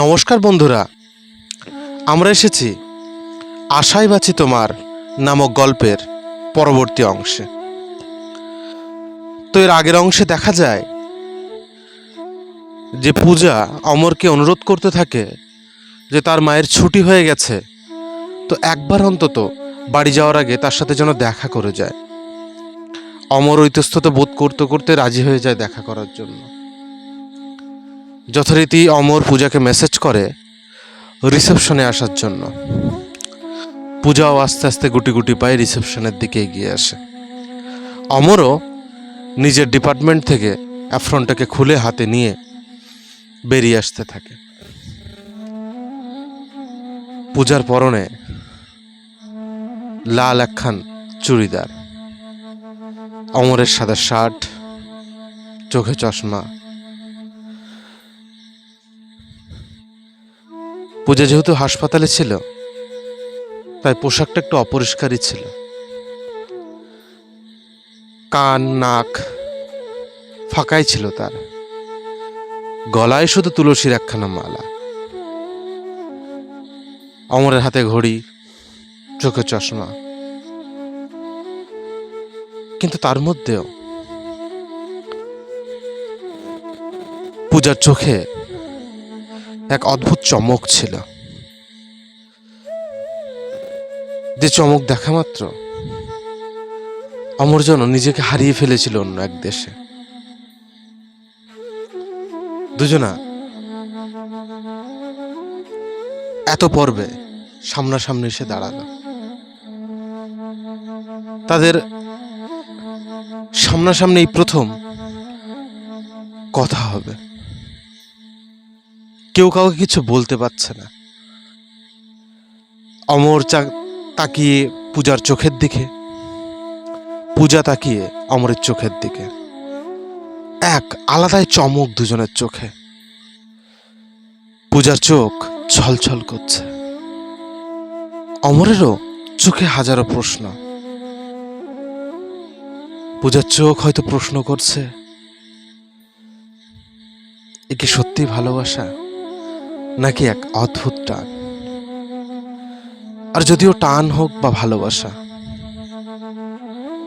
নমস্কার বন্ধুরা, আমরা এসেছি আশাই বাছি তোমার নামক গল্পের পরবর্তী অংশে। তো এর আগের অংশে দেখা যায় যে পূজা অমরকে অনুরোধ করতে থাকে যে তার মায়ের ছুটি হয়ে গেছে, তো একবার অন্তত বাড়ি যাওয়ার আগে তার সাথে যেন দেখা করে যায়। অমর ঐতস্থত বোধ করতে করতে রাজি হয়ে যায় দেখা করার জন্য। যথারীতি অমর পূজাকে মেসেজ করে রিসেপশনে আসার জন্য। পূজাও আস্তে আস্তে গুটি গুটি পায়ে রিসেপশনের দিকে এগিয়ে আসে। অমরও নিজের ডিপার্টমেন্ট থেকে অ্যাফ্রনটাকে খুলে হাতে নিয়ে বেরিয়ে আসতে থাকে। পূজার পরনে লাল একখান চুড়িদার। অমরের সাদা শার্ট, চোখে চশমা পূজা যেহেতু হাসপাতালে ছিল, তাই পোশাকটা একটু অপরিষ্কারই ছিল। কান, নাক ফাঁকাই ছিল তার। গলায় শুধু তুলসীর একখানা মালা। অমরের হাতে ঘড়ি, চোখে চশমা। কিন্তু তার মধ্যেও পূজার চোখে এক অদ্ভুত চমক ছিল। যে চমক দেখা মাত্র, অমর যেন নিজেকে হারিয়ে ফেলেছিল অন্য এক দেশে। দুজনা এত পর্বে সামনাসামনি এসে দাঁড়াল। তাদের সামনাসামনি প্রথম কথা হবে। কেউ কাউকে কিছু বলতে পারছে না। অমর চা- তাকিয়ে পূজার চোখের দিকে। পূজা তাকিয়ে অমরের চোখের দিকে। এক আলাদাই চমক দুজনের চোখে। পূজার চোখ ছলছল করছে। অমরেরও চোখে হাজারো প্রশ্ন। পূজার চোখ হয়তো প্রশ্ন করছে, এ কি সত্যি ভালোবাসা? নাকি এক অদ্ভুত টান। আর যদিও টান হোক বা ভালোবাসা,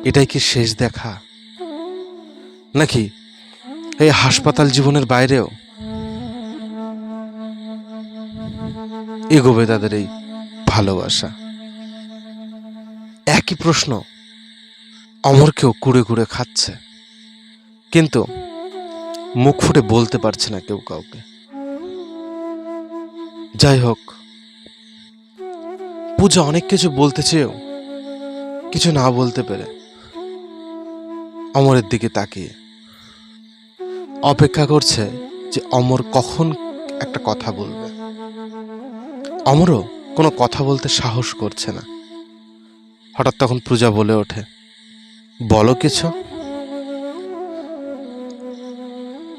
এটাই কি শেষ দেখা? নাকি এই হাসপাতাল জীবনের বাইরেও এগোবে তাদের এই ভালোবাসা? একই প্রশ্ন অমরকেও কুড়ে কুড়ে খাচ্ছে। কিন্তু মুখ ফুটে বলতে পারছে না কেউ কাউকে। যাই হোক, পূজা অনেক কিছু বলতে চেয়েও কিছু না বলতে পেরে অমরের দিকে তাকিয়ে অপেক্ষা করছে যে অমর কখন একটা কথা বলবে। অমরও কোনো কথা বলতে সাহস করছে না। হঠাৎ তখন পূজা বলে ওঠে, বলো কিছু?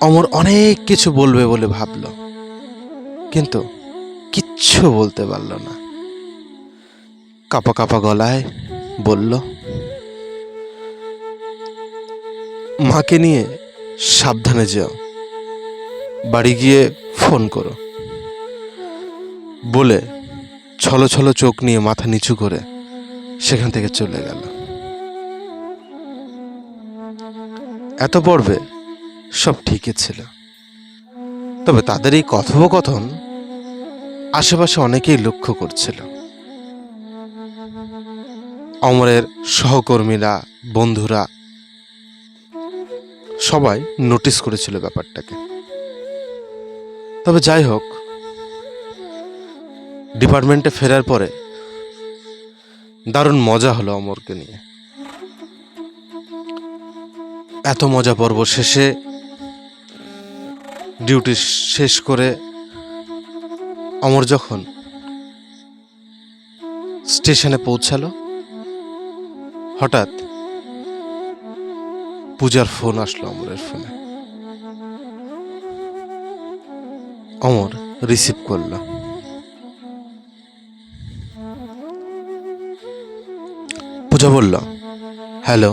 অমর অনেক কিছু বলবে বলে ভাবলো। কিন্তু কিচ্ছু বলতে পারল না। কাপা কাপা গলায় বলল, মাকে নিয়ে সাবধানে যেও। বাড়ি গিয়ে ফোন করো। বলে ছলো ছলো চোখ নিয়ে মাথা নিচু করে সেখান থেকে চলে গেল। এত পর্বে সব ঠিকই ছিল। তবে তাদের এই কথোপকথন আশেপাশে অনেকেই লক্ষ্য করছিল। অমরের সহকর্মীরা, বন্ধুরা সবাই নোটিস করেছিল ব্যাপারটাকে। তবে যাই হোক, ডিপার্টমেন্টে ফেরার পরে দারুণ মজা হলো অমরকে নিয়ে। এত মজা পর্ব শেষে ডিউটি শেষ করে অমর যখন স্টেশনে পৌঁছালো, হঠাৎ পূজার ফোন আসলো অমরের ফোনে অমর রিসিভ করল। পূজা বলল হ্যালো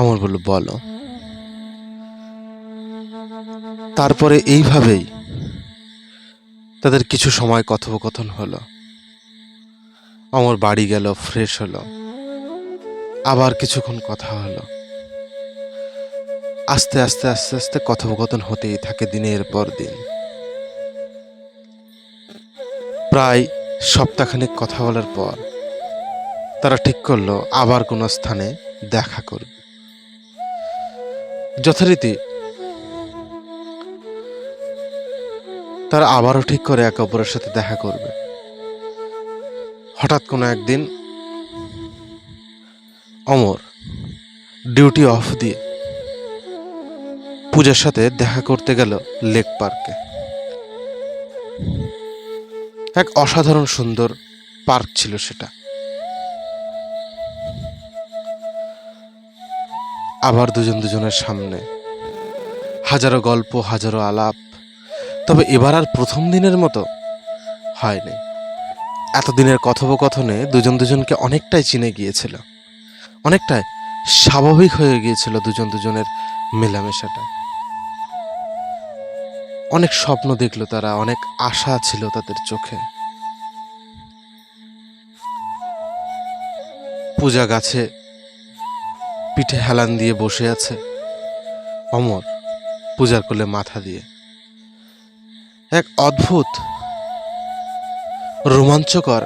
অমর বলল, বলো। তারপরে এইভাবেই তাদের কিছু সময় কথোপকথন হলো। অমর বাড়ি গেল ফ্রেশ হলো। আবার কিছুক্ষণ কথা হলো। আস্তে আস্তে আস্তে আস্তে কথোপকথন হতেই থাকে দিনের পর দিন। প্রায় সপ্তাহখানেক কথা বলার পর তারা ঠিক করল, আবার কোনো স্থানে দেখা করবে। যথারীতি তারা আবারও ঠিক করে একে অপরের সাথে দেখা করবে। হঠাৎ কোনো একদিন, অমর ডিউটি অফ দিয়ে পূজার সাথে দেখা করতে গেল লেক পার্কে এক অসাধারণ সুন্দর পার্ক ছিল সেটা। আবার দুজন দুজনের সামনে হাজারো গল্প, হাজারো আলাপ তবে এবার আর প্রথম দিনের মতো হয়নি। এতদিনের কথোপকথনে দুজন দুজনকে অনেকটাই চিনে গিয়েছিল। অনেকটাই স্বাভাবিক হয়ে গিয়েছিল দুজন দুজনের মেলামেশাটা। অনেক স্বপ্ন দেখল তারা, অনেক আশা ছিল তাদের চোখে। পূজা গাছে পিঠে হেলান দিয়ে বসে আছে অমর, পূজার কোলে মাথা দিয়ে। এক অদ্ভুত, রোমাঞ্চকর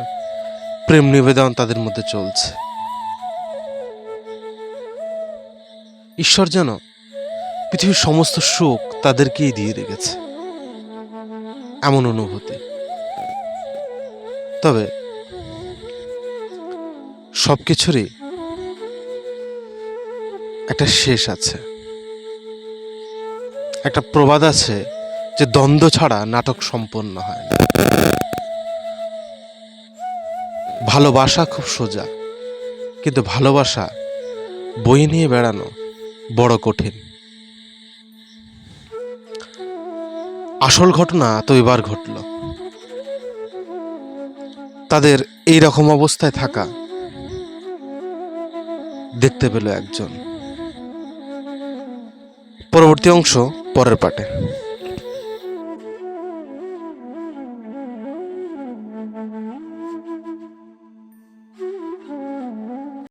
প্রেম নিবেদন তাদের মধ্যে চলছে। ঈশ্বর যেন পৃথিবীর সমস্ত সুখ তাদেরকেই দিয়ে রেখেছে। এমন অনুভূতি। তবে সব কিছুরই একটা শেষ আছে। একটা প্রবাদ আছে যে দ্বন্দ্ব ছাড়া নাটক সম্পন্ন হয় না। ভালোবাসা খুব সোজা, কিন্তু ভালোবাসা বই নিয়ে বেড়ানো বড় কঠিন। আসল ঘটনা তো এবার ঘটল। তাদের এই রকম অবস্থায় থাকা দেখতে পেল একজন। পরবর্তী অংশ পরের পাটে।